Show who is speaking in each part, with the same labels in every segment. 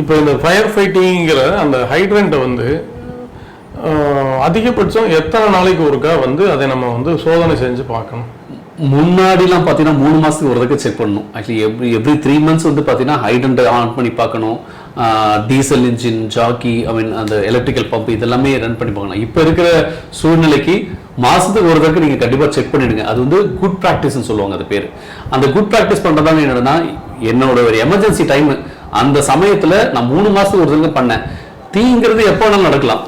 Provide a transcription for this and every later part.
Speaker 1: இப்போ இந்த ஃபயர் ஃபைட்டிங்கிற அந்த ஹைட்ரண்ட்டை வந்து அதிகபட்சம் எத்தனை நாளைக்கு ஒருக்கா வந்து அதை நம்ம வந்து சோதனை செஞ்சு பார்க்கணும்?
Speaker 2: முன்னாடிலாம் பார்த்தீங்கன்னா மூணு மாதத்துக்கு ஒரு தடவை செக் பண்ணணும். Actually every every three months வந்து பார்த்தீங்கன்னா ஹைடண்ட் ஆன் பண்ணி பார்க்கணும். Diesel engine jockey I mean அந்த எலக்ட்ரிக்கல் பம்ப் இதெல்லாமே ரன் பண்ணி பார்க்கணும். இப்போ இருக்கிற சூழ்நிலைக்கு மாதத்துக்கு ஒரு தடவை நீங்கள் கண்டிப்பாக செக் பண்ணிடுங்க. அது வந்து குட் ப்ராக்டிஸ்னு சொல்லுவாங்க அது பேர். அந்த குட் ப்ராக்டிஸ் பண்ணுறதால என்னென்னா என்னோட ஒரு எமர்ஜென்சி டைம் அந்த சமயத்தில் நான் மூணு மாசத்துக்கு ஒரு தடவை பண்ணேன். தீங்கிறது எப்போ வேணாலும் நடக்கலாம்.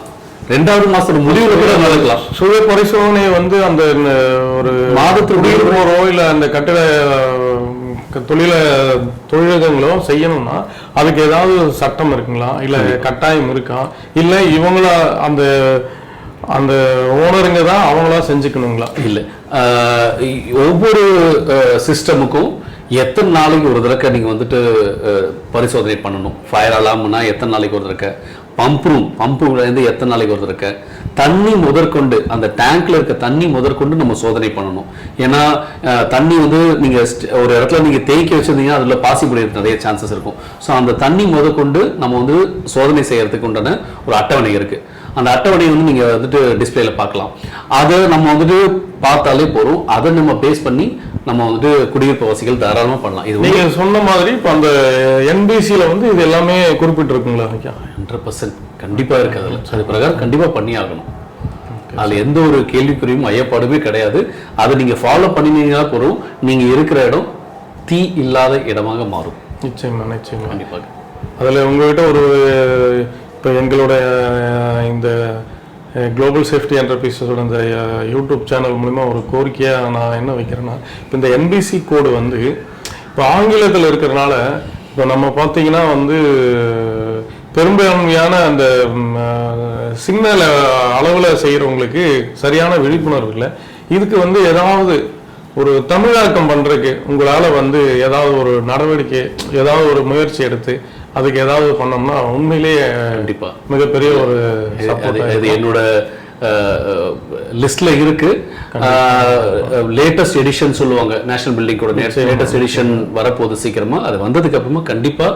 Speaker 2: ரெண்டாவது மாசத்தோட முடிவுல கூட நடக்கலாம்.
Speaker 1: சுய பரிசோதனை வந்து அந்த ஒரு
Speaker 2: மாதத்துக்கு
Speaker 1: குடியிருப்போரோ இல்ல அந்த கட்டிட தொழில தொழிலகங்களோ செய்யணும்னா அதுக்கு ஏதாவது சட்டம் இருக்குங்களா? இல்ல கட்டாயம் இருக்கா? இல்ல இவங்கள அந்த அந்த ஓனருங்க தான் அவங்களா செஞ்சுக்கணுங்களா?
Speaker 2: இல்லை. ஒவ்வொரு சிஸ்டமுக்கும் எத்தனை நாளைக்கு ஒரு தடவை நீங்கள் வந்துட்டு பரிசோதனை பண்ணணும்? ஃபயர் அலாம்னா எத்தனை நாளைக்கு ஒரு தடவை? பம்ப் ரூம் பம்புலேருந்து எத்தனை நாளைக்கு ஒரு தடவை? தண்ணி முதற்கொண்டு அந்த டேங்க்ல இருக்க தண்ணி முதற்கொண்டு நம்ம சோதனை பண்ணணும். ஏன்னா தண்ணி வந்து நீங்கள் ஒரு இடத்துல நீங்கள் தேய்க்க வச்சிருந்தீங்கன்னா அதில் பாசி நிறைய சான்சஸ் இருக்கும். ஸோ அந்த தண்ணி முதற்கொண்டு நம்ம வந்து சோதனை செய்யறதுக்கு உண்டான ஒரு அட்டவணை இருக்கு. அந்த அட்டவணையை வந்து நீங்க வந்துட்டு டிஸ்பிளேல பார்க்கலாம். அதை நம்ம வந்துட்டு பார்த்தாலே போதும். அதை நம்ம பேஸ் பண்ணி நம்ம வந்துட்டு குடியிருப்பு வசதிகள் தாராளமா பண்ணலாம். இது
Speaker 1: நீங்க சொன்ன மாதிரி இப்ப அந்த என்பிசில வந்து இது எல்லாமே குறிப்பிட்டிருக்குங்களா ஐயா
Speaker 2: ஹண்ட்ரட் பர்சன்ட் கண்டிப்பா இருக்கு அதுல. அது பிரகாரம் கண்டிப்பா பண்ணி ஆகணும் அதுல எந்த ஒரு கேள்விக்குறியும் ஐயப்பாடுமே கிடையாது. அதை நீங்க ஃபாலோ பண்ணினீங்கன்னா போறோம் நீங்க இருக்கிற இடம் தீ இல்லாத இடமாக மாறும்.
Speaker 1: நிச்சயமா நிச்சயமா.
Speaker 2: கண்டிப்பாக.
Speaker 1: அதில் உங்ககிட்ட ஒரு இப்போ எங்களோட அஹ், இந்த குளோபல் சேஃப்டி என்டர்பிரைசஸோட இந்த யூடியூப் சேனல் மூலிமா ஒரு கோரிக்கையாக நான் என்ன வைக்கிறேன்னா இப்போ இந்த என்பிசி கோடு வந்து இப்போ ஆங்கிலத்தில் இருக்கிறனால இப்போ நம்ம பார்த்தீங்கன்னா வந்து பெரும்பான்மையான அந்த சிக்னலை அளவில் செய்கிறவங்களுக்கு சரியான விழிப்புணர்வு இல்லை. இதுக்கு வந்து ஏதாவது ஒரு தமிழாக்கம் பண்றதுக்கு உங்களால வந்து ஏதாவது ஒரு நடவடிக்கை ஏதாவது ஒரு முயற்சி எடுத்து அதுக்கு ஏதாவது பண்ணோம்னா உண்மையிலேயே
Speaker 2: கண்டிப்பா.
Speaker 1: மிகப்பெரிய ஒரு
Speaker 2: அது. என்னோட லிஸ்ட்ல இருக்கு. லேட்டஸ்ட் எடிஷன் சொல்லுவாங்க. நேஷனல் பில்டிங்கோட லேட்டஸ்ட் எடிஷன் வரப்போகுது சீக்கிரமா. அது வந்ததுக்கு அப்புறமா கண்டிப்பா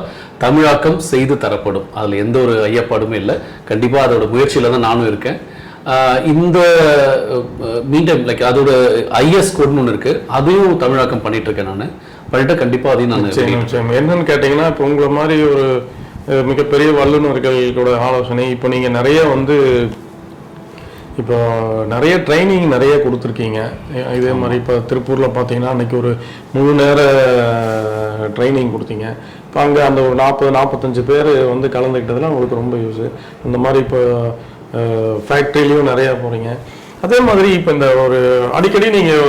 Speaker 2: தமிழாக்கம் செய்து தரப்படும். அதுல எந்த ஒரு ஐயப்பாடுமே இல்லை. கண்டிப்பா அதோட முயற்சியில தான் நானும் இருக்கேன். இந்த மீண்டும் லைக் அதோட ஐஎஸ் கோட்னு ஒன்று இருக்கு. அதையும் தமிழாக்கம் பண்ணிட்டு இருக்கேன் நான். பண்ணிட்டு கண்டிப்பா அதையும் நான்
Speaker 1: நிச்சயம். என்னன்னு கேட்டீங்கன்னா இப்போ உங்களை மாதிரி ஒரு மிகப்பெரிய வல்லுநர்களோட ஆலோசனை இப்போ நீங்க நிறைய வந்து இப்போ நிறைய ட்ரைனிங் நிறைய கொடுத்துருக்கீங்க. இதே மாதிரி இப்போ திருப்பூரில் பார்த்தீங்கன்னா அன்னைக்கு ஒரு முழு நேர ட்ரைனிங் கொடுத்தீங்க. இப்போ அங்கே அந்த ஒரு நாற்பது நாற்பத்தஞ்சு பேர் வந்து கலந்துக்கிட்டதுல உங்களுக்கு ரொம்ப யூஸ் அந்த மாதிரி இப்போ ஃபேக்ட்ரிலையும் நிறையா போகிறீங்க அதே மாதிரி இப்போ இந்த ஒரு அடிக்கடி நீங்கள்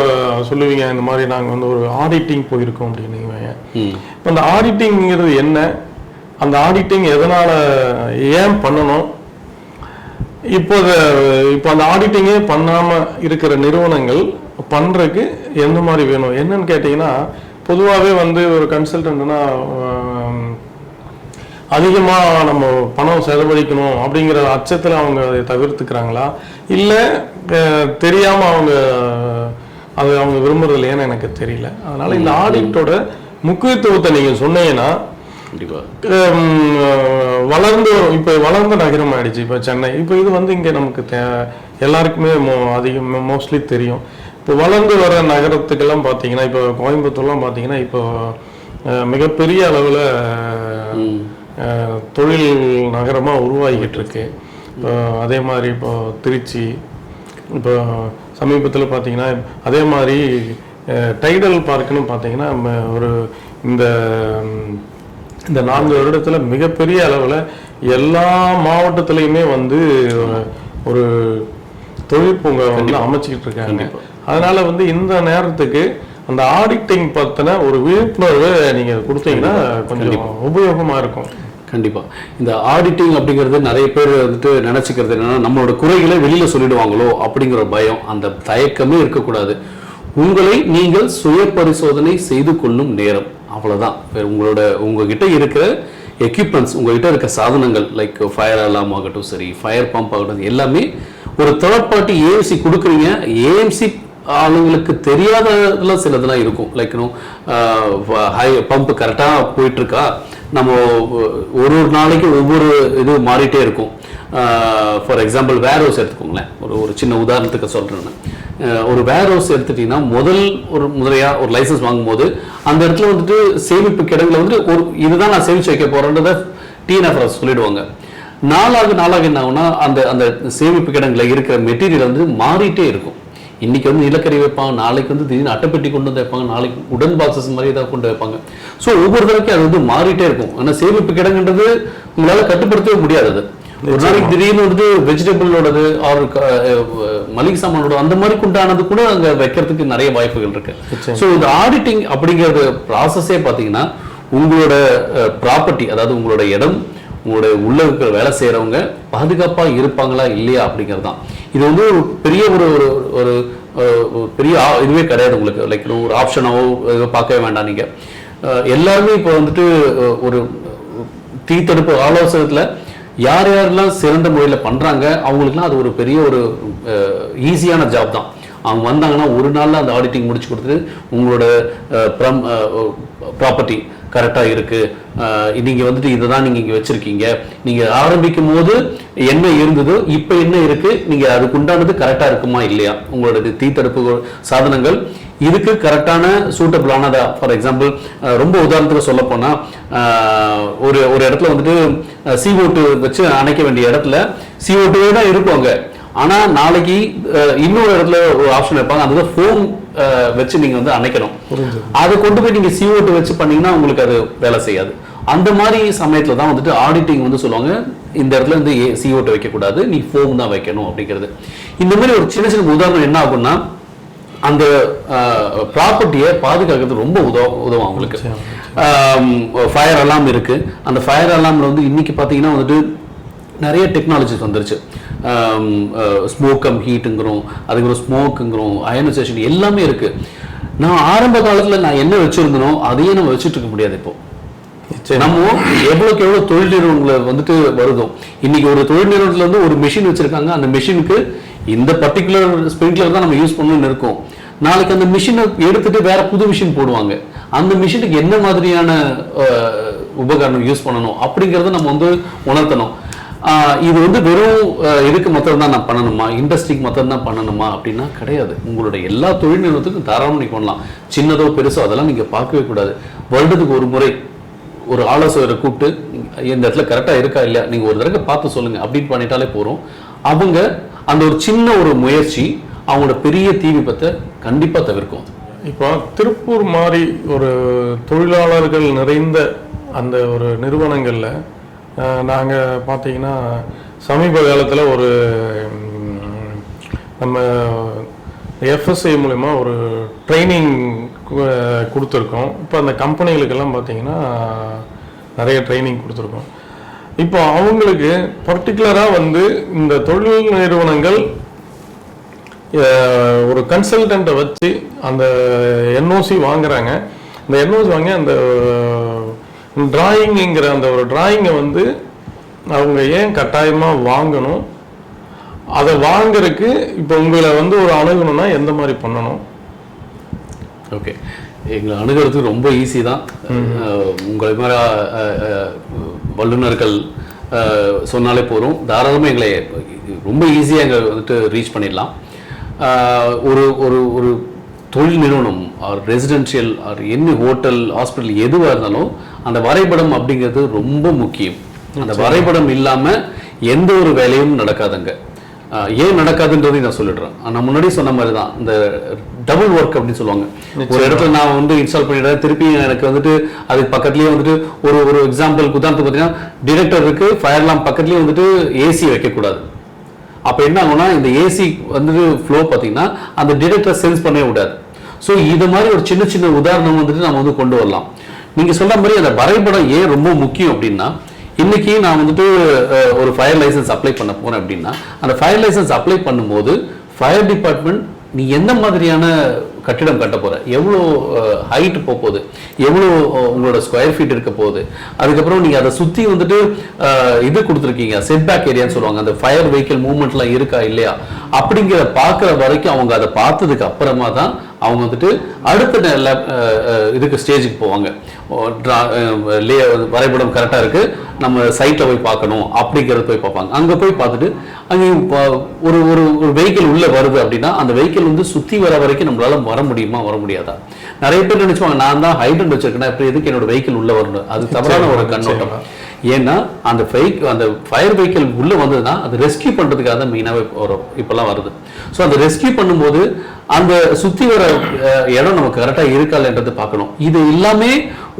Speaker 1: சொல்லுவீங்க இந்த மாதிரி நாங்கள் வந்து ஒரு ஆடிட்டிங் போயிருக்கோம் அப்படின்னுவீங்க
Speaker 2: ம்.
Speaker 1: இப்போ அந்த ஆடிட்டிங்கிறது என்ன? அந்த ஆடிட்டிங் எதனால் ஏன் பண்ணணும்? இப்போ இப்போ அந்த ஆடிட்டிங்கே பண்ணாமல் இருக்கிற நிறுவனங்கள் பண்ணுறதுக்கு எந்த மாதிரி வேணும்? என்னன்னு கேட்டிங்கன்னா பொதுவாகவே வந்து ஒரு கன்சல்டன்ட்னா அதிகமாக நம்ம பணம் செலவழிக்கணும் அப்படிங்கிற அச்சத்தில் அவங்க அதை தவிர்த்துக்கிறாங்களா? இல்லை தெரியாமல் அவங்க அது அவங்க விரும்புறது இல்லையான்னு எனக்கு தெரியல. அதனால இந்த ஆடிட்டோட முக்கியத்துவத்தை நீங்கள் சொன்னீங்கன்னா வளர்ந்து இப்போ வளர்ந்த நகரம் ஆயிடுச்சு. இப்போ சென்னை இப்போ இது வந்து இங்கே நமக்கு தே எல்லாருக்குமே மோ அதிகம் மோஸ்ட்லி தெரியும். இப்போ வளர்ந்து வர நகரத்துக்கெல்லாம் பார்த்தீங்கன்னா இப்போ கோயம்புத்தூர்லாம் பார்த்தீங்கன்னா இப்போ மிகப்பெரிய அளவில் தொழில் நகரமாக உருவாகிக்கிட்டு இருக்கு இப்போ அதே மாதிரி இப்போ திருச்சி இப்போ சமீபத்தில் பார்த்தீங்கன்னா அதே மாதிரி டைடல் பார்க்குன்னு பார்த்தீங்கன்னா ஒரு இந்த இந்த நான்கு வருடத்துல மிகப்பெரிய அளவில் எல்லா மாவட்டத்திலையுமே வந்து ஒரு தொழில் பூங்கா வந்து அமைச்சிக்கிட்டு இருக்காங்க அதனால வந்து இந்த நேரத்துக்கு அந்த ஆடிட்டிங் பத்தின ஒரு விழிப்புணர்வை நீங்க கொடுத்தீங்கன்னா கொஞ்சம் உபயோகமா இருக்கும்.
Speaker 2: கண்டிப்பாக இந்த ஆடிட்டிங் அப்படிங்கிறது நிறைய பேர் வந்துட்டு நினச்சிக்கிறது என்னென்னா நம்மளோட குறைகளை வெளியில் சொல்லிடுவாங்களோ அப்படிங்கிற பயம் அந்த தயக்கமே இருக்கக்கூடாது. உங்களை நீங்கள் சுய பரிசோதனை செய்து கொள்ளும் நேரம். அவ்வளோதான் உங்களோட உங்ககிட்ட இருக்கிற எக்யூப்மெண்ட்ஸ் உங்ககிட்ட இருக்க சாதனங்கள் லைக் ஃபயர் அலாம் ஆகட்டும் சரி ஃபயர் பம்ப் ஆகட்டும் எல்லாமே ஒரு தேர்ட் பார்ட்டி ஏஎம்சி கொடுக்குறீங்க. ஏஎம்சி ஆளுங்களுக்கு தெரியாததுல சிலதெல்லாம் இருக்கும். லைக் ஹை பம்ப் கரெக்டாக போயிட்டுருக்கா நம்ம ஒரு ஒரு நாளைக்கு ஒவ்வொரு இது மாறிட்டே இருக்கும். ஃபார் எக்ஸாம்பிள் வேர் ஹவுஸ் எடுத்துக்கோங்களேன். ஒரு ஒரு சின்ன உதாரணத்துக்கு சொல்கிறேன் ஒரு வேர் ஹவுஸ் எடுத்துட்டீங்கன்னா முதல் ஒரு முதலையாக ஒரு லைசன்ஸ் வாங்கும்போது அந்த இடத்துல வந்துட்டு சேமிப்பு கிடங்குல வந்து ஒரு இதுதான் நான் சேமித்து வைக்க போகிறேன்றதை டிஎன்எஃப்எஸ் சொல்லிடுவாங்க. நாளாக நாளாக என்ன ஆகுனா அந்த அந்த சேமிப்பு கிடங்குல இருக்கிற மெட்டீரியல் வந்து மாறிட்டே இருக்கும். இன்னைக்கு வந்து நிலக்கரி வைப்பாங்க நாளைக்கு வந்து திடீர்னு அட்டைப்பெட்டி கொண்டு வந்து வைப்பாங்க நாளைக்கு உடன் பாக்ஸஸ் மாதிரி ஏதாவது கொண்டு வைப்பாங்க. ஸோ ஒவ்வொரு தடவைக்கும் அது வந்து மாறிட்டே இருக்கும். ஆனா சேமிப்பு கிடங்குன்றது உங்களால கட்டுப்படுத்தவே முடியாது அது ஒரு நாளைக்கு திடீர்னு வந்து வெஜிடபிளோடது ஆர் மளிகை சாமானோட அந்த மாதிரி குண்டானது கூட அங்க வைக்கிறதுக்கு நிறைய வாய்ப்புகள் இருக்கு. ஸோ இந்த ஆடிட்டிங் அப்படிங்கிறது ப்ராசஸே பார்த்தீங்கன்னா உங்களோட ப்ராப்பர்ட்டி அதாவது உங்களோட இடம் உங்களுடைய உள்ள இருக்கிற வேலை செய்யறவங்க பாதுகாப்பா இருப்பாங்களா இல்லையா அப்படிங்கிறது தான் இது வந்து ஒரு பெரிய ஒரு ஒரு ஒரு பெரிய இதுவே கிடையாது உங்களுக்கு. லைக் ஒரு ஆப்ஷனாவோ இதோ பார்க்கவே வேண்டாம் நீங்கள் எல்லாருமே இப்போ வந்துட்டு ஒரு தீத்தடுப்பு ஆலோசனத்தில் யார் யாரெல்லாம் சிறந்த முறையில் பண்ணுறாங்க அவங்களுக்குலாம் அது ஒரு பெரிய ஒரு ஈஸியான ஜாப் தான். அவங்க வந்தாங்கன்னா ஒரு நாளில் அந்த ஆடிட்டிங் முடிச்சு கொடுத்துட்டு உங்களோட ப்ரம் ப்ராப்பர்ட்டி கரெக்டாக இருக்குது நீங்கள் வந்துட்டு இதை தான் நீங்கள் இங்கே வச்சுருக்கீங்க. நீங்கள் ஆரம்பிக்கும் போது என்ன இருந்ததோ இப்போ என்ன இருக்குது நீங்கள் அதுக்கு உண்டானது கரெக்டாக இருக்குமா இல்லையா? உங்களோட தீத்தடுப்பு சாதனங்கள். இதுக்கு கரெக்டான சூட்டபிளானதா ஃபார் எக்ஸாம்பிள் ரொம்ப உதாரணத்துக்கு சொல்ல போனால் ஒரு ஒரு இடத்துல வந்துட்டு சிஓ டூ வச்சு அணைக்க வேண்டிய இடத்துல CO2 தான் இருப்பாங்க ஆனா நாளைக்கு இன்னொரு இடத்துல ஒரு ஆப்ஷன் வைப்பாங்க. அதுதான் ஃபோம் வச்சு நீங்க வந்து அணைக்கணும். அதை கொண்டு போய் நீங்க CO2 வச்சு பண்ணீங்கன்னா உங்களுக்கு அது வேலை செய்யாது. அந்த மாதிரி சமயத்துல தான் வந்துட்டு ஆடிட்டிங் வந்து சொல்லுவாங்க. இந்த இடத்துல வந்து CO2 வைக்க கூடாது நீ ஃபோம் தான் வைக்கணும் அப்படிங்கிறது. இந்த மாதிரி ஒரு சின்ன சின்ன உதாரணம் என்ன ஆகும்னா அந்த ப்ராப்பர்ட்டியை பாதுகாக்கிறது ரொம்ப உதவும் உதவும் அவங்களுக்கு. ஃபயர் அலாம் இருக்கு. அந்த ஃபயர் அலாம்ல வந்து இன்னைக்கு பார்த்தீங்கன்னா வந்துட்டு நிறைய டெக்னாலஜிஸ் வந்துருச்சு. ஸ்மோக் கம் ஹீட்டுங்கிறோம் அதுக்கப்புறம் ஸ்மோக்குங்கிறோம் அயனைசேஷன் எல்லாமே இருக்கு. நான் ஆரம்ப காலத்துல நான் என்ன வச்சிருந்தனோ அதையே நம்ம வச்சுட்டு இருக்க முடியாது இப்போ. நம்ம எவ்வளவுக்கு எவ்வளவு தொழில் நிறுவனங்களை வந்துட்டு வருதோ இன்னைக்கு ஒரு தொழில் நிறுவனத்துல இருந்து ஒரு மிஷின் வச்சிருக்காங்க அந்த மிஷினுக்கு இந்த பர்டிகுலர் ஸ்ப்ரிங்க்லர் தான் நம்ம யூஸ் பண்ணணும்னு இருக்கோம். நாளைக்கு அந்த மிஷினை எடுத்துட்டு வேற புது மிஷின் போடுவாங்க. அந்த மிஷினுக்கு என்ன மாதிரியான உபகரணம் யூஸ் பண்ணணும் அப்படிங்கறத நம்ம வந்து உணர்த்தணும். இது வந்து வெறும் இதுக்கு மொத்தம் தான் நான் பண்ணணுமா? இண்டஸ்ட்ரிக்கு மொத்தம் தான் பண்ணணுமா அப்படின்னா கிடையாது. உங்களுடைய எல்லா தொழில் நிறுவனத்துக்கும் தாராளம் நீங்க பண்ணலாம். சின்னதோ பெருசோ அதெல்லாம் நீங்கள் பார்க்கவே கூடாது. வருடத்துக்கு ஒரு முறை ஒரு ஆலோசகரை கூப்பிட்டு இந்த இடத்துல கரெக்டாக இருக்கா இல்லையா? நீங்கள் ஒரு தடவை பார்த்து சொல்லுங்கள் அப்படின்னு பண்ணிட்டாலே போகிறோம் அவங்க அந்த ஒரு சின்ன ஒரு முயற்சி அவங்களோட பெரிய தீ விபத்தை தவிர்க்கும்
Speaker 1: இப்போ திருப்பூர் மாதிரி ஒரு தொழிலாளர்கள் நிறைந்த அந்த ஒரு நிறுவனங்களில் நாங்கள் பார்த்தீங்கன்னா சமீப காலத்தில் ஒரு நம்ம எஃப்எஸ்ஐ மூலயமா ஒரு ட்ரைனிங் கொடுத்துருக்கோம். இப்போ அந்த கம்பெனிகளுக்கெல்லாம் பார்த்தீங்கன்னா நிறைய ட்ரைனிங் கொடுத்துருக்கோம். இப்போ அவங்களுக்கு பர்டிகுலராக வந்து இந்த தொழில் நிறுவனங்கள் ஒரு கன்சல்டண்ட்டை வச்சு அந்த என்ஓசி வாங்குறாங்க. இந்த என்ஓசி வாங்கி அந்த டிராயிங்கிற அந்த ஒரு டிராயிங்கை வந்து அவங்க ஏன் கட்டாயமாக வாங்கணும்? அதை வாங்குறதுக்கு இப்போ உங்களை வந்து ஒரு அணுகணும்னா எந்த மாதிரி பண்ணணும்?
Speaker 2: ஓகே எங்களை அணுகிறதுக்கு ரொம்ப ஈஸி தான். உங்களை மாதிரி வல்லுநர்கள் சொன்னாலே போதும். தாராளமாக எங்களை ரொம்ப ஈஸியாக எங்களை வந்துட்டு ரீச் பண்ணிடலாம். ஒரு ஒரு ஒரு தொழில் நிறுவனம் ஆர் ரெசிடென்ஷியல் ஆர் என்ன ஹோட்டல் ஹாஸ்பிட்டல் எதுவாக இருந்தாலும் அந்த வரைபடம் அப்படிங்கிறது ரொம்ப முக்கியம். அந்த வரைபடம் இல்லாமல் எந்த ஒரு வேலையும் நடக்காதுங்க. ஏன் நடக்காதுன்றதையும் நான் சொல்லிடுறேன். நான் முன்னாடி சொன்ன மாதிரி தான். இந்த டபுள் ஒர்க் அப்படின்னு சொல்லுவாங்க. ஒரு இடத்துல நான் வந்து இன்ஸ்டால் பண்ணிடுறேன். திருப்பி எனக்கு வந்துட்டு அதுக்கு பக்கத்துலயே வந்துட்டு ஒரு ஒரு எக்ஸாம்பிள் உதாரணத்துக்கு பார்த்தீங்கன்னா டிரெக்டர் இருக்கு ஃபயர்லாம் பக்கத்துலயே வந்துட்டு ஏசி வைக்கக்கூடாது. அப்போ என்ன ஆகும்னா இந்த ஏசி வந்துட்டு ஃப்ளோ பார்த்தீங்கன்னா அந்த டிரெக்டர் சென்ஸ் பண்ணவே விடாது. ஸோ இது மாதிரி ஒரு சின்ன சின்ன உதாரணம் வந்துட்டு நம்ம வந்து கொண்டு வரலாம். நீங்க சொல்ற மாதிரி அந்த வரைபடம் ஏன் ரொம்ப முக்கியம் அப்படின்னா இன்னைக்கு நான் வந்துட்டு ஒரு ஃபயர் லைசன்ஸ் அப்ளை பண்ண போகிறேன் அப்படின்னா அந்த ஃபயர் லைசன்ஸ் அப்ளை பண்ணும்போது ஃபயர் டிபார்ட்மெண்ட் நீ எந்த மாதிரியான கட்டிடம் கட்ட போகிற எவ்வளோ ஹைட் போக போகுது? எவ்வளோ உங்களோட ஸ்கொயர் ஃபீட் இருக்க போகுது? அதுக்கப்புறம் நீங்க அதை சுற்றி வந்துட்டு இது கொடுத்துருக்கீங்க செட்பேக் ஏரியான்னு சொல்லுவாங்க. அந்த ஃபயர் வெஹிக்கிள் மூவ்மெண்ட்லாம் இருக்கா இல்லையா? அப்படிங்கிற பார்க்குற வரைக்கும் அவங்க அதை பார்த்ததுக்கு அப்புறமா தான் அவங்க வந்துட்டு அடுத்த இதுக்கு ஸ்டேஜுக்கு போவாங்க. லே- வரைபடம் கரெக்டாக இருக்கு. நம்ம சைட்டில் போய் பார்க்கணும் அப்படிங்கிறத போய் பார்ப்பாங்க. அங்கே போய் பார்த்துட்டு அங்கே ஒரு ஒரு ஒரு வெஹிக்கிள் உள்ள வருது அப்படின்னா அந்த வெஹிக்கிள் வந்து சுற்றி வர வரைக்கும் நம்மளால வர முடியுமா வர முடியாதா? நிறைய பேர் நினைச்சுவாங்க நான் தான் ஹைட்ரண்ட் வச்சிருக்கேன் இப்போ எதுக்கு என்னோட வெஹிக்கிள் உள்ள வரணும்? அது தவறான ஒரு கண்ணோட்டம். ஏன்னா அந்த ஃபைக் அந்த ஃபயர் வெஹிக்கிள் உள்ளே வந்ததுன்னா அது ரெஸ்கியூ பண்ணுறதுக்காக தான் மெயினாகவே வரும். இப்போல்லாம் வருது. ஸோ அந்த ரெஸ்கியூ பண்ணும்போது அந்த சுற்றி வர இடம் நமக்கு கரெக்டாக இருக்காலன்றது பார்க்கணும். இது எல்லாமே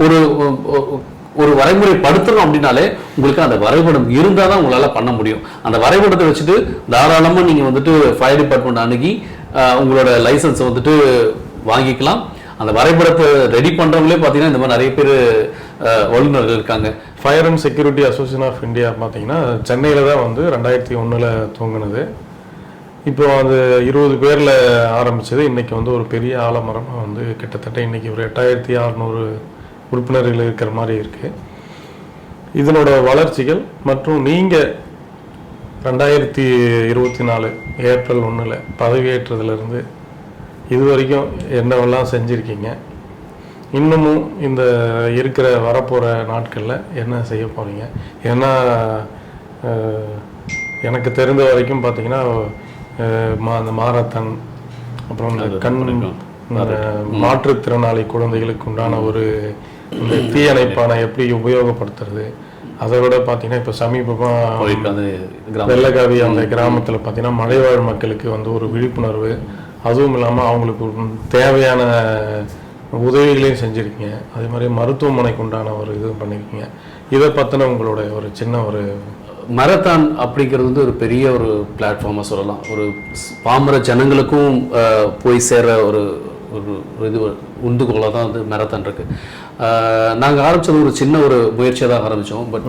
Speaker 2: ஒரு ஒரு வரைமுறை படுத்தணும் அப்படின்னாலே உங்களுக்கு அந்த வரைபடம் இருந்தால் தான் உங்களால் பண்ண முடியும். அந்த வரைபடத்தை வச்சுட்டு தாராளமாக நீங்கள் வந்துட்டு ஃபயர் டிபார்ட்மெண்ட் அணுகி உங்களோட லைசன்ஸை வந்துட்டு வாங்கிக்கலாம். அந்த வரைபடத்தை ரெடி பண்ணுறவங்களே பார்த்தீங்கன்னா இந்த மாதிரி நிறைய பேர் வல்லுநர்கள் இருக்காங்க.
Speaker 1: Fire and security association of India பார்த்தீங்கன்னா சென்னையில் தான் வந்து ரெண்டாயிரத்தி ஒன்றில் தூங்கினது. இப்போ அது இருபது பேரில் ஆரம்பிச்சது. இன்னைக்கு வந்து ஒரு பெரிய ஆலமரமாக வந்து கிட்டத்தட்ட இன்றைக்கி ஒரு எட்டாயிரத்தி அறநூறு உறுப்பினர்கள் இருக்கிற மாதிரி இருக்குது இதனோட வளர்ச்சிகள் மற்றும் நீங்கள் ரெண்டாயிரத்தி இருபத்தி நாலு ஏப்ரல் ஒன்றில் பதவியேற்றதுலேருந்து இது வரைக்கும் என்னவெல்லாம் செஞ்சுருக்கீங்க? இன்னமும் இந்த இருக்கிற வரப்போகிற நாட்களில் என்ன செய்ய போகிறீங்க ஏன்னா எனக்கு தெரிந்த வரைக்கும் பார்த்தீங்கன்னா மா- அந்த மாரத்தான் அப்புறம் இந்த கண் மாற்றுத்திறனாளி குழந்தைகளுக்கு உண்டான ஒரு இந்த தீயணைப்பானை எப்படி உபயோகப்படுத்துறது? அதை விட பார்த்தீங்கன்னா இப்போ சமீபமாக வெள்ளக்காவி அந்த கிராமத்தில் பார்த்தீங்கன்னா மலைவாழ் மக்களுக்கு வந்து ஒரு விழிப்புணர்வு அதுவும் இல்லாமல் அவங்களுக்கு தேவையான உதவிகளையும் செஞ்சுருக்கீங்க. அதே மாதிரி மருத்துவமனைக்கு உண்டான ஒரு இது பண்ணியிருக்கீங்க இதை பற்றின உங்களோட ஒரு சின்ன ஒரு
Speaker 2: மரத்தான் அப்படிங்கிறது வந்து ஒரு பெரிய ஒரு பிளாட்ஃபார்மாக சொல்லலாம். ஒரு பாமர ஜனங்களுக்கும் போய் சேர ஒரு ஒரு இது உந்துகோலாக தான் வந்து மரத்தான் இருக்கு. நாங்கள் ஆரம்பிச்சது ஒரு சின்ன ஒரு முயற்சியாக தான் ஆரம்பித்தோம் பட்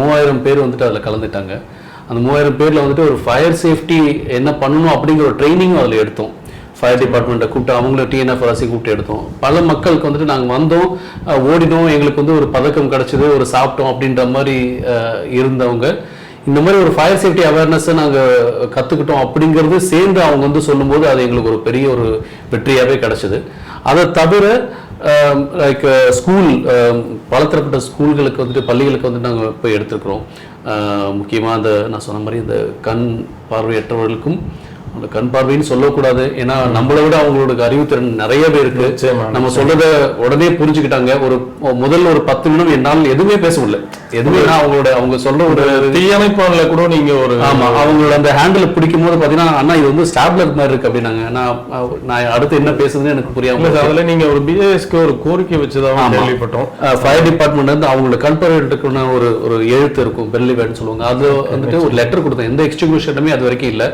Speaker 2: மூவாயிரம் பேர் வந்துட்டு அதில் கலந்துட்டாங்க. அந்த மூவாயிரம் பேரில் வந்துட்டு ஒரு ஃபயர் சேஃப்டி என்ன பண்ணணும் அப்படிங்கிற ஒரு ட்ரைனிங்கும் அதில் எடுத்தோம். ஃபயர் டிபார்ட்மெண்ட்டை கூப்பிட்டு அவங்கள டிஎன்எஃப்ஆர்சி கூப்பிட்டு எடுத்தோம். பல மக்களுக்கு வந்துட்டு நாங்கள் வந்தோம். ஓடினோம். எங்களுக்கு வந்து ஒரு பதக்கம் கிடச்சிது ஒரு சாப்பிட்டோம் அப்படின்ற மாதிரி இருந்தவங்க. இந்த மாதிரி ஒரு ஃபயர் சேஃப்டி அவேர்னஸை நாங்கள் கற்றுக்கிட்டோம் அப்படிங்கிறது சேர்ந்து அவங்க வந்து சொல்லும்போது அது எங்களுக்கு ஒரு பெரிய ஒரு வெற்றியாகவே கிடச்சிது. அதை தவிர லைக் ஸ்கூல் வளர்த்துறப்பட்ட ஸ்கூல்களுக்கு வந்துட்டு பள்ளிகளுக்கு வந்து நாங்கள் போய் எடுத்துருக்குறோம். முக்கியமாக அந்த நான் சொன்ன மாதிரி இந்த கண் பார்வையற்றவர்களுக்கும் அந்த கண் பார்வைன்னு சொல்லக்கூடாது. ஏன்னா நம்மளை விட அவங்களோட அறிவுத்திறன் நிறையவே இருக்கு. நம்ம சொல்றத உடனே புரிஞ்சுக்கிட்டாங்க. ஒரு முதல்ல ஒரு பத்து நிமிடம் என்னால் எதுவுமே பேச முடியல. எதுவுமே அவங்களோட அவங்க சொல்ற ஒரு
Speaker 1: தீயணைப்பான்ல கூட நீங்க ஒரு
Speaker 2: ஆமா அவங்களோட அந்த ஹேண்டில் பிடிக்கும் போது பாத்தீங்கன்னா அண்ணா இது வந்து ஸ்டாப்லர் மாதிரி இருக்கு அப்படின்னாங்க. நான் நான் அடுத்து என்ன பேசுதுன்னு எனக்கு புரியாம
Speaker 1: அதுல நீங்க ஒரு பிஏஎஸ்க்கு ஒரு கோரிக்கை வச்சதாக கேள்விப்பட்டோம்.
Speaker 2: ஃபயர் டிபார்ட்மெண்ட் வந்து அவங்களோட கண்பரேட்டுக்குன்னு ஒரு ஒரு எழுத்து இருக்கும். பெல்லிவேட்னு சொல்லுவாங்க. அது வந்துட்டு ஒரு லெட்டர் கொடுத்தேன். எந்த எக்ஸ்டிங்யூஷனுமே அது வரைக்கும் இல்லை.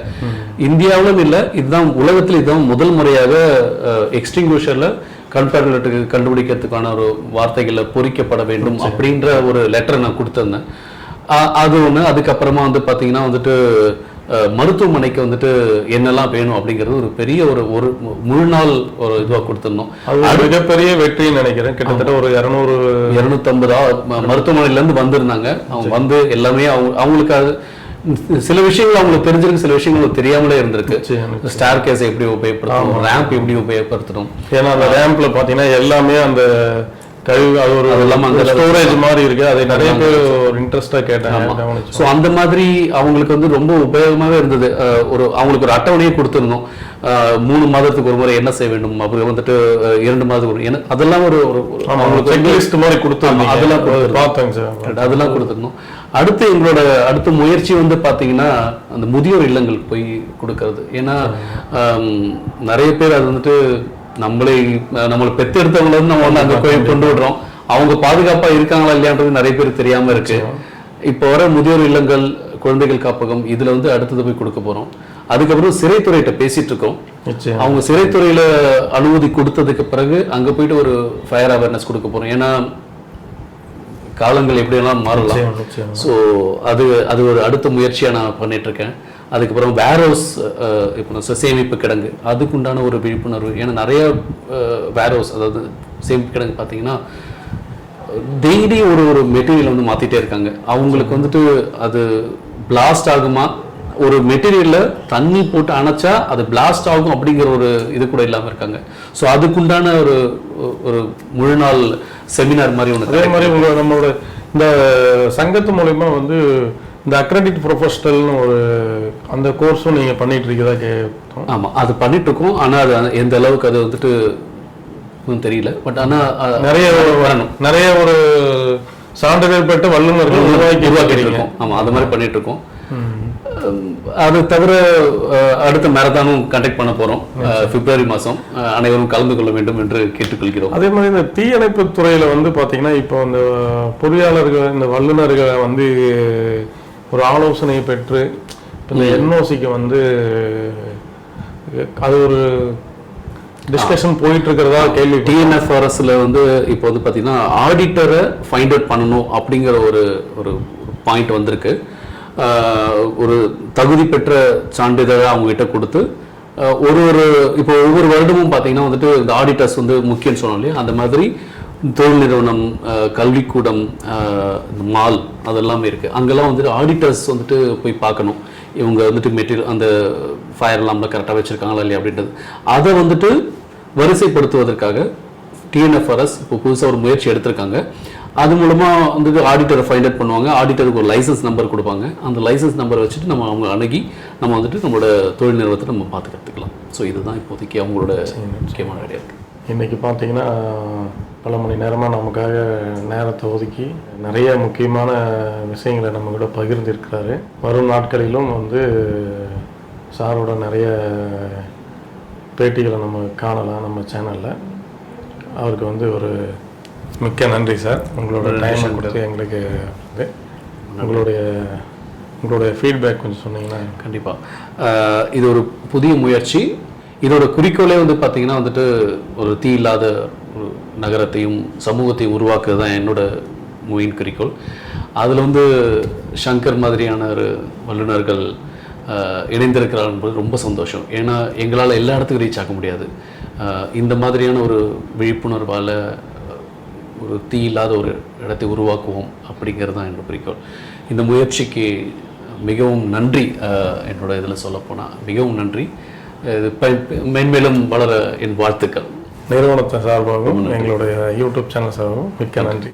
Speaker 2: இந்தியாவிலும் இல்லை இதுதான் உலகத்தில் இதுதான் முதல் முறையாக எக்ஸ்டிங்யூஷர்ல கண்பரேட்டுக்கு கண்டுபிடிக்கிறதுக்கான ஒரு வார்த்தைகளை பொறிக்கப்பட வேண்டும் அப்படின்ற ஒரு லெட்டர் நான் கொடுத்திருந்தேன். அது ஒன்று அதுக்கப்புறமா வந்து பார்த்தீங்கன்னா வந்துட்டு மருத்துவமனைக்கு வந்துட்டு என்னெல்லாம் வேணும் அப்படிங்கிறது ஒரு பெரிய ஒரு ஒரு முழு நாள் ஒரு இதுவாக கொடுத்துருந்தோம்.
Speaker 1: அது ஒரு மிகப்பெரிய வெற்றின்னு நினைக்கிறேன். கிட்டத்தட்ட ஒரு இருநூறு
Speaker 2: இருநூத்தம்பது மருத்துவமனையில இருந்து வந்திருந்தாங்க. அவங்க வந்து எல்லாமே அவங்க அவங்களுக்கு அது சில விஷயங்கள் அவங்களுக்கு தெரிஞ்சிருக்கு சில விஷயங்கள் தெரியாமலே இருந்திருக்கு. ஸ்டார் கேஸ் எப்படி உபயோகப்படுத்தணும் ரேம்ப் எப்படி உபயோகப்படுத்தணும்.
Speaker 1: ஏன்னா அந்த ரேம்ப்ல பாத்தீங்கன்னா எல்லாமே அந்த கழிவு அது ஒரு
Speaker 2: அந்த
Speaker 1: ஸ்டோரேஜ் மாதிரி இருக்கு. அதை நிறைய பேர் ஒரு இன்ட்ரெஸ்டா கேட்டாங்க.
Speaker 2: ஸோ அந்த மாதிரி அவங்களுக்கு வந்து ரொம்ப உபயோகமாகவே இருந்தது. ஒரு அவங்களுக்கு ஒரு அட்டவணையை கொடுத்துருந்தோம் மூணு மாதத்துக்கு ஒரு முறை என்ன செய்ய வேண்டும்? அப்புறம் வந்துட்டு இரண்டு மாதத்துக்கு ஒரு அதெல்லாம் ஒரு ஒரு அவங்களுக்கு
Speaker 1: மாதிரி கொடுத்துருந்தீங்க
Speaker 2: அதெல்லாம்
Speaker 1: பார்த்தேங்க சார்.
Speaker 2: அதெல்லாம் கொடுத்துருந்தோம் அடுத்து எங்களோட அடுத்த முயற்சி வந்து பார்த்தீங்கன்னா அந்த முதியோர் இல்லங்களுக்கு போய் கொடுக்கறது. ஏன்னா நிறைய பேர் அது வந்துட்டு நம்மளை நம்மளை பெத்தெடுத்தவங்கள வந்து நம்ம வந்து அங்கே போய் கொண்டு விடுறோம். அவங்க பாதுகாப்பா இருக்காங்களா இல்லையான்றது நிறைய பேர் தெரியாம இருக்கு. இப்போ வர முதியோர் இல்லங்கள் குழந்தைகள் காப்பகம் இதுல வந்து அடுத்தது போய் கொடுக்க போறோம். அதுக்கப்புறம் சிறைத்துறையிட்ட பேசிட்டு இருக்கோம். அவங்க சிறைத்துறையில அனுமதி கொடுத்ததுக்கு பிறகு அங்க போயிட்டு ஒரு ஃபயர் அவேர்னஸ் கொடுக்க போறோம். ஏன்னா காலங்கள் எப்படியெல்லாம் மாறலாம்? ஸோ அது அது ஒரு அடுத்த முயற்சியாக நான் பண்ணிட்டு இருக்கேன் அதுக்கப்புறம் வேர்ஹவுஸ் இப்போ நான் சேமிப்பு கிடங்கு. அதுக்குண்டான ஒரு விழிப்புணர்வு. ஏன்னா நிறைய வேர்ஹவுஸ் அதாவது சேமிப்பு கிடங்கு பார்த்தீங்கன்னா டெய்லி ஒரு ஒரு மெட்டீரியல் வந்து மாற்றிட்டே இருக்காங்க. அவங்களுக்கு வந்துட்டு அது பிளாஸ்ட் ஆகுமா? ஒரு மெட்டீரியல்ல தண்ணி போட்டு அணைச்சா அது பிளாஸ்ட் ஆகும் அப்படிங்கிற ஒரு இது கூட இல்லாம இருக்காங்க. ஸோ அதுக்குண்டான ஒரு ஒரு முழு நாள் செமினார் மாதிரி ஒன்று
Speaker 1: அதே மாதிரி உங்க நம்மளோட இந்த சங்கத்து மூலயமா வந்து இந்த அக்ரெடிட் ப்ரொஃபஷனல்னு ஒரு அந்த கோர்ஸும் நீங்க பண்ணிட்டு இருக்கதா கேட்டோம்
Speaker 2: ஆமா அது பண்ணிட்டு இருக்கோம். ஆனா அது எந்த அளவுக்கு அது வந்துட்டு ஒன்றும் தெரியல. பட் ஆனா அஹ்,
Speaker 1: நிறைய
Speaker 2: வரணும்
Speaker 1: நிறைய ஒரு சான்றிதழ் பெற்ற வல்லுநர்கள் உருவாக்கி இருக்கீங்க.
Speaker 2: இருக்கோம். ஆமா அது மாதிரி பண்ணிட்டு இருக்கோம். அது தவிர அடுத்த மேரத்தானும் கண்டக்ட் பண்ண போறோம். அஹ், பிப்ரவரி அஹ், அனைவரும் கலந்து கொள்ள வேண்டும் என்று கேட்டுக்கொள்கிறோம்.
Speaker 1: அதே மாதிரி இந்த தீயணைப்பு துறையில வந்து பாத்தீங்கன்னா இப்போ இந்த பொறியாளர்கள் இந்த வல்லுநர்களை வந்து ஒரு ஆலோசனை பெற்று இந்த என்ஓசிக்கு வந்து அது ஒரு டிஸ்கஷன் போயிட்டு இருக்கிறதா கேள்வி.
Speaker 2: டிஎன்எஃப்ஆர்எஸ்ல வந்து இப்போ வந்து பார்த்தீங்கன்னா ஆடிட்டரை ஃபைண்ட் அவுட் பண்ணணும் அப்படிங்கிற ஒரு ஒரு பாயிண்ட் வந்திருக்கு. ஒரு தகுதி பெற்ற சான்றிதழை அவங்ககிட்ட கொடுத்து ஒரு ஒரு இப்போ ஒவ்வொரு வருடமும் பார்த்தீங்கன்னா வந்துட்டு இந்த ஆடிட்டர்ஸ் வந்து முக்கியம்னு சொன்னோம் இல்லையா? அந்த மாதிரி தொழில் நிறுவனம் கல்விக்கூடம் மால் அதெல்லாமே இருக்குது அங்கெல்லாம் வந்துட்டு ஆடிட்டர்ஸ் வந்துட்டு போய் பார்க்கணும். இவங்க வந்துட்டு மெட்டீரியல் அந்த ஃபயர் அலாம்ல கரெக்டாக வச்சுருக்காங்களா இல்லையா அப்படின்றது. அதை வந்துட்டு வரிசைப்படுத்துவதற்காக டிஎன்எஃப்ஆர்எஸ் இப்போ புதுசாக ஒரு முயற்சி எடுத்திருக்காங்க. அது மூலமா வந்துட்டு ஆடிட்டரை ஃபைண்ட் அவுட் பண்ணுவாங்க. ஆடிட்டருக்கு ஒரு லைசன்ஸ் நம்பர் கொடுப்பாங்க. அந்த லைசன்ஸ் நம்பரை வச்சுட்டு நம்ம அவங்க அணுகி நம்ம வந்துட்டு நம்மளோட தொழில் நிறுவனத்தை நம்ம பார்த்து கற்றுக்கலாம் ஸோ இதுதான் இப்போதைக்கு அவங்களோட முக்கியமான ஐடியா இருக்கு.
Speaker 1: இன்னைக்கு பார்த்தீங்கன்னா பல மணி நேரமாக நமக்காக நேரத்தை ஒதுக்கி நிறைய முக்கியமான விஷயங்களை நம்ம கூட பகிர்ந்திருக்கிறாரு. வரும் நாட்களிலும் வந்து சாரோட நிறைய பேட்டிகளை நம்ம காணலாம் நம்ம சேனலில் அவருக்கு வந்து ஒரு மிக்க நன்றி சார். உங்களோட டைம் கொடுத்து எங்களுக்கு வந்து உங்களுடைய உங்களுடைய ஃபீட்பேக் கொஞ்சம் சொன்னீங்கன்னா.
Speaker 2: கண்டிப்பாக இது ஒரு புதிய முயற்சி. இதோட குறிக்கோளே வந்து பார்த்தீங்கன்னா வந்துட்டு ஒரு தீ இல்லாத ஒரு நகரத்தையும் சமூகத்தையும் உருவாக்குறது தான் என்னோட மெயின் குறிக்கோள். அதில் வந்து சங்கர் மாதிரியான ஒரு வல்லுநர்கள் இணைந்திருக்கிறார் என்பது ரொம்ப சந்தோஷம். ஏன்னா எங்களால் எல்லா இடத்துக்கும் ரீச் ஆக முடியாது. இந்த மாதிரியான ஒரு விழிப்புணர்வால் ஒரு தீ இல்லாத ஒரு இடத்தை உருவாக்குவோம் அப்படிங்கிறது தான் என்னோட குறிக்கோள். இந்த முயற்சிக்கு மிகவும் நன்றி என்னோட இதில் சொல்லப்போனால் மிகவும் நன்றி. இது மென்மேலும் வளர என் வாழ்த்துக்கள்.
Speaker 1: நிறுவனத்தை சார்பாகவும் எங்களுடைய யூடியூப் சேனல் சார்பாகவும் மிக்க நன்றி.